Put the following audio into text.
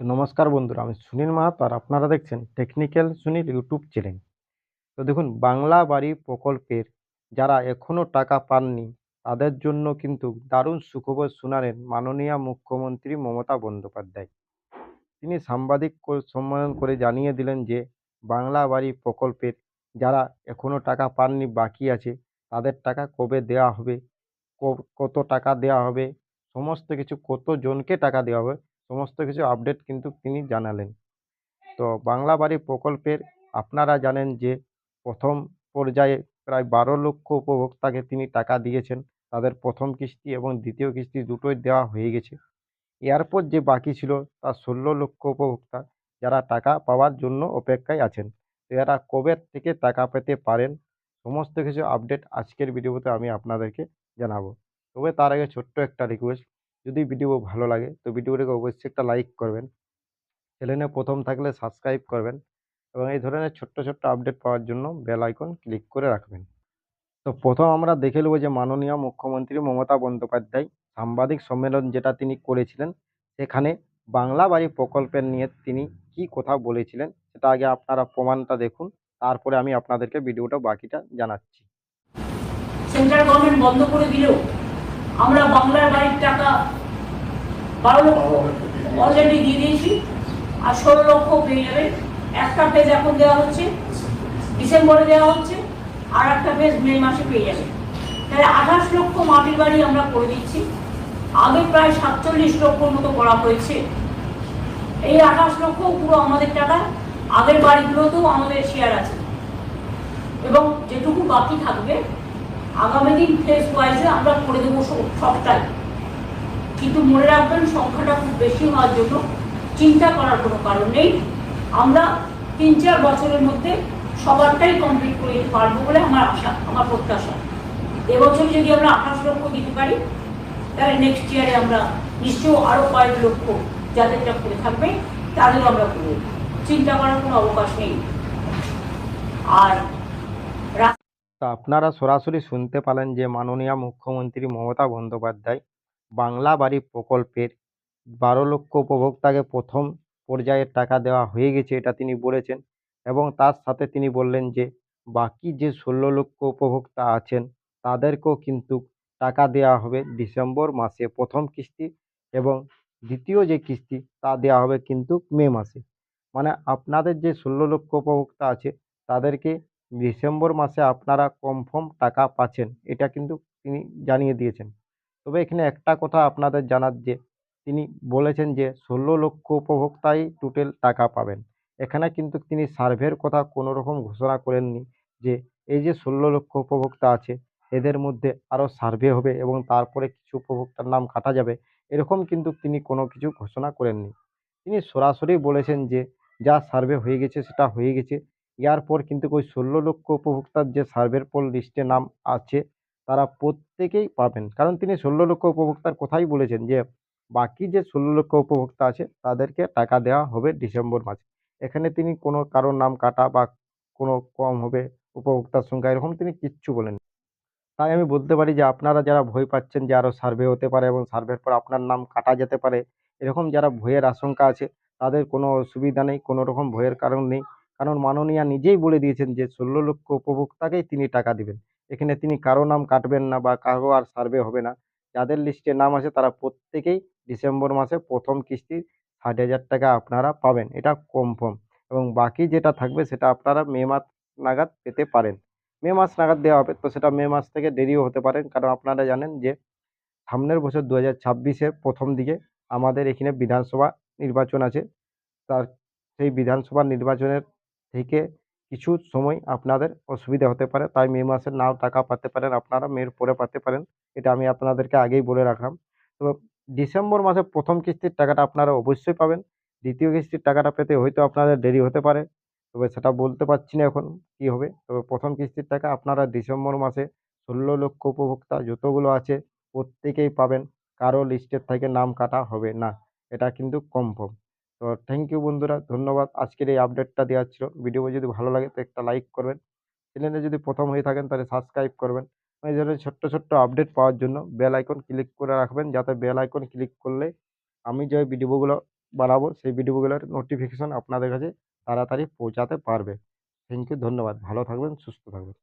নমস্কার বন্ধুরা, আমি সুনীল মাহাতো আর আপনারা দেখছেন টেকনিক্যাল সুনীল ইউটিউব চ্যানেল। তো দেখুন, বাংলা বাড়ি প্রকল্পের যারা এখনও টাকা পাননি, তাদের জন্য কিন্তু দারুণ সুখবর শোনালেন মাননীয় মুখ্যমন্ত্রী মমতা বন্দ্যোপাধ্যায়। তিনি সাংবাদিক সম্মেলন করে জানিয়ে দিলেন যে, বাংলা বাড়ি প্রকল্পের যারা এখনও টাকা পাননি, বাকি আছে, তাদের টাকা কবে দেওয়া হবে কত টাকা দেওয়া হবে, সমস্ত কিছু কত জনকে টাকা দেওয়া হবে সমস্ত কিছু আপডেট কিন্তু তিনি জানালেন। তো বাংলা বাড়ি প্রকল্পের আপনারা জানেন যে প্রথম পর্যায়ে প্রায় বারো লক্ষ উপভোক্তাকে তিনি টাকা দিয়েছেন। তাদের প্রথম কিস্তি এবং দ্বিতীয় কিস্তি দুটোই দেওয়া হয়ে গেছে। এরপর যে বাকি ছিল তার ষোলো লক্ষ উপভোক্তা যারা টাকা পাওয়ার জন্য অপেক্ষায় আছেন। তো এরা কবে থেকে টাকা পেতে পারেন, সমস্ত কিছু আপডেট আজকের ভিডিওতে আমি আপনাদেরকে জানাব। তবে তার আগে ছোট্ট একটা রিকোয়েস্ট যদি ভিডিও ভালো লাগে, তো ভিডিওটাকে অবশ্যই একটা লাইক করবেন। চ্যানেলে প্রথম থাকলে সাবস্ক্রাইব করবেন এবং এই ধরনের ছোট্ট ছোট্ট আপডেট পাওয়ার জন্য বেল আইকন ক্লিক করে রাখবেন। তো প্রথম আমরা দেখে নেব যে মাননীয় মুখ্যমন্ত্রী মমতা বন্দ্যোপাধ্যায় সাংবাদিক সম্মেলন যেটা তিনি করেছিলেন, সেখানে বাংলা বাড়ি প্রকল্পের নিয়ে তিনি কি কথা বলেছিলেন, সেটা আগে আপনারা প্রমাণটা দেখুন, তারপরে আমি আপনাদেরকে ভিডিওটা বাকিটা জানাচ্ছি। সেন্ট্রাল গভর্নমেন্ট বন্ধ করে দিলেও আমরা বাংলার বাড়ির টাকা বারো লক্ষ অলরেডি দিয়ে দিয়েছি আর ষোলো লক্ষ পেয়ে যাবে। একটা ফেজ এখন দেওয়া হচ্ছে, ডিসেম্বরে দেওয়া হচ্ছে, আর একটা ফেজ মে মাসে পেয়ে যাবে। তাহলে আঠাশ লক্ষ মাটির বাড়ি আমরা করে দিচ্ছি। আগে প্রায় সাতচল্লিশ লক্ষর মতো করা হয়েছে। এই আঠাশ লক্ষ পুরো আমাদের টাকা, আগের বাড়িগুলোতেও আমাদের শেয়ার আছে। এবং যেটুকু বাকি থাকবে আগামী দিন ফেস ওয়াইজে আমরা করে দেবো সবটাই। কিন্তু মনে রাখবেন, সংখ্যাটা খুব বেশি হওয়ার জন্য চিন্তা করার কোনো কারণ নেই। আমরা তিন চার বছরের মধ্যে সবারটাই কমপ্লিট করে দিতে পারব বলে আমার আশা, আমার প্রত্যাশা। এবছর যদি আমরা আঠাশ লক্ষ দিতে পারি, তাহলে নেক্সট ইয়ারে আমরা নিশ্চয়ই আরও কয়েক লক্ষ যাদেরটা করে থাকবে, তাদেরও আমরা করে। চিন্তা করার কোনো অবকাশ নেই। আর তা আপনারা সরাসরি শুনতে পালেন যে মাননীয় মুখ্যমন্ত্রী মমতা বন্দ্যোপাধ্যায় বাংলা বাড়ি প্রকল্পের বারো লক্ষ উপভোক্তাকে প্রথম পর্যায়ের টাকা দেওয়া হয়ে গেছে, এটা তিনি বলেছেন। এবং তার সাথে তিনি বললেন যে, বাকি যে ষোলো লক্ষ উপভোক্তা আছেন, তাদেরকেও কিন্তু টাকা দেওয়া হবে ডিসেম্বর মাসে প্রথম কিস্তি এবং দ্বিতীয় যে কিস্তি, তা দেওয়া হবে কিন্তু মে মাসে। মানে আপনাদের যে ষোলো লক্ষ উপভোক্তা আছে, তাদেরকে ডিসেম্বর মাসে আপনারা কনফার্ম টাকা পাচ্ছেন, এটা কিন্তু তিনি জানিয়ে দিয়েছেন। তবে এখানে একটা কথা আপনাদের জানার যে, তিনি বলেছেন যে, ষোলো লক্ষ উপভোক্তাই টোটাল টাকা পাবেন। এখানে কিন্তু তিনি সার্ভের কথা কোনো রকম ঘোষণা করেননি যে, এই যে ষোলো লক্ষ উপভোক্তা আছে, এদের মধ্যে আরও সার্ভে হবে এবং তারপরে কিছু উপভোক্তার নাম কাটা যাবে, এরকম কিন্তু তিনি কোনো কিছু ঘোষণা করেননি। তিনি সরাসরি বলেছেন যে, যা সার্ভে হয়ে গেছে সেটা হয়ে গেছে এরপর কিন্তু ওই ষোলো লক্ষ উপভোক্তার যে সার্ভের পর লিস্টে নাম আছে, তারা প্রত্যেকেই পাবেন। কারণ তিনি ষোলো লক্ষ উপভোক্তার কথাই বলেছেন যে, বাকি যে ষোলো লক্ষ উপভোক্তা আছে, তাদেরকে টাকা দেওয়া হবে ডিসেম্বর মাসে। এখানে তিনি কোনো কারোর নাম কাটা বা কোনো কম হবে উপভোক্তার সংখ্যা এরকম তিনি কিচ্ছু বলেন তাই আমি বলতে পারি যে, আপনারা যারা ভয় পাচ্ছেন যে আরও সার্ভে হতে পারে এবং সার্ভের পর আপনার নাম কাটা যেতে পারে, এরকম যারা ভয়ের আশঙ্কা আছে, তাদের কোনো অসুবিধা নেই, কোনো রকম ভয়ের কারণ নেই। কারণ মাননীয়া নিজেই বলে দিয়েছেন যে, ষোলো লক্ষ উপভোক্তাকেই তিনি টাকা দিবেন। এখানে তিনি কারও নাম কাটবেন না বা কারও আর সার্ভে হবে না। যাদের লিস্টে নাম আছে তারা প্রত্যেকেই ডিসেম্বর মাসে প্রথম কিস্তি ষাট হাজার টাকা আপনারা পাবেন। এটা কনফার্ম। এবং বাকি যেটা থাকবে সেটা আপনারা মে মাস নাগাদ পেতে পারেন। মে মাস নাগাদ দেওয়া হবে। তো সেটা মে মাস থেকে দেরিও হতে পারে। কারণ আপনারা জানেন যে, সামনের বছর দু হাজার প্রথম দিকে আমাদের এখানে বিধানসভা নির্বাচন আছে। তার সেই বিধানসভা নির্বাচনের থেকে কিছু সময় আপনাদের অসুবিধা হতে পারে। তাই মে মাসে নাও টাকা পাতে পারেন, আপনারা মের পরে পাতে পারেন। এটা আমি আপনাদেরকে আগেই বলে রাখলাম। তো ডিসেম্বর মাসে প্রথম কিস্তির টাকাটা আপনারা অবশ্যই পাবেন। দ্বিতীয় কিস্তির টাকাটা পেতে হয়তো আপনাদের দেরি হতে পারে। তবে সেটা বলতে পারছি না এখন কী হবে। তবে প্রথম কিস্তির টাকা আপনারা ডিসেম্বর মাসে ষোলো লক্ষ উপভোক্তা যতগুলো আছে প্রত্যেকেই পাবেন। কারও লিস্টের থেকে নাম কাটা হবে না। এটা কিন্তু কনফার্ম। তো থ্যাংক ইউ বন্ধুরা, ধন্যবাদ। আজকের এই আপডেটটা দেওয়ার ছিল। ভিডিও যদি ভালো লাগে তো একটা লাইক করবেন। চ্যানেলে যদি প্রথম হয়ে থাকেন তাহলে সাবস্ক্রাইব করবেন। এই ধরনের ছোট্ট ছোট্ট আপডেট পাওয়ার জন্য বেল আইকন ক্লিক করে রাখবেন যাতে বেল আইকন ক্লিক করলে আমি যে ভিডিওগুলো বানাবো সেই ভিডিওগুলোর নোটিফিকেশন আপনাদের কাছে তাড়াতাড়ি পৌঁছাতে পারবে। থ্যাংক ইউ ধন্যবাদ। ভালো থাকবেন, সুস্থ থাকবেন।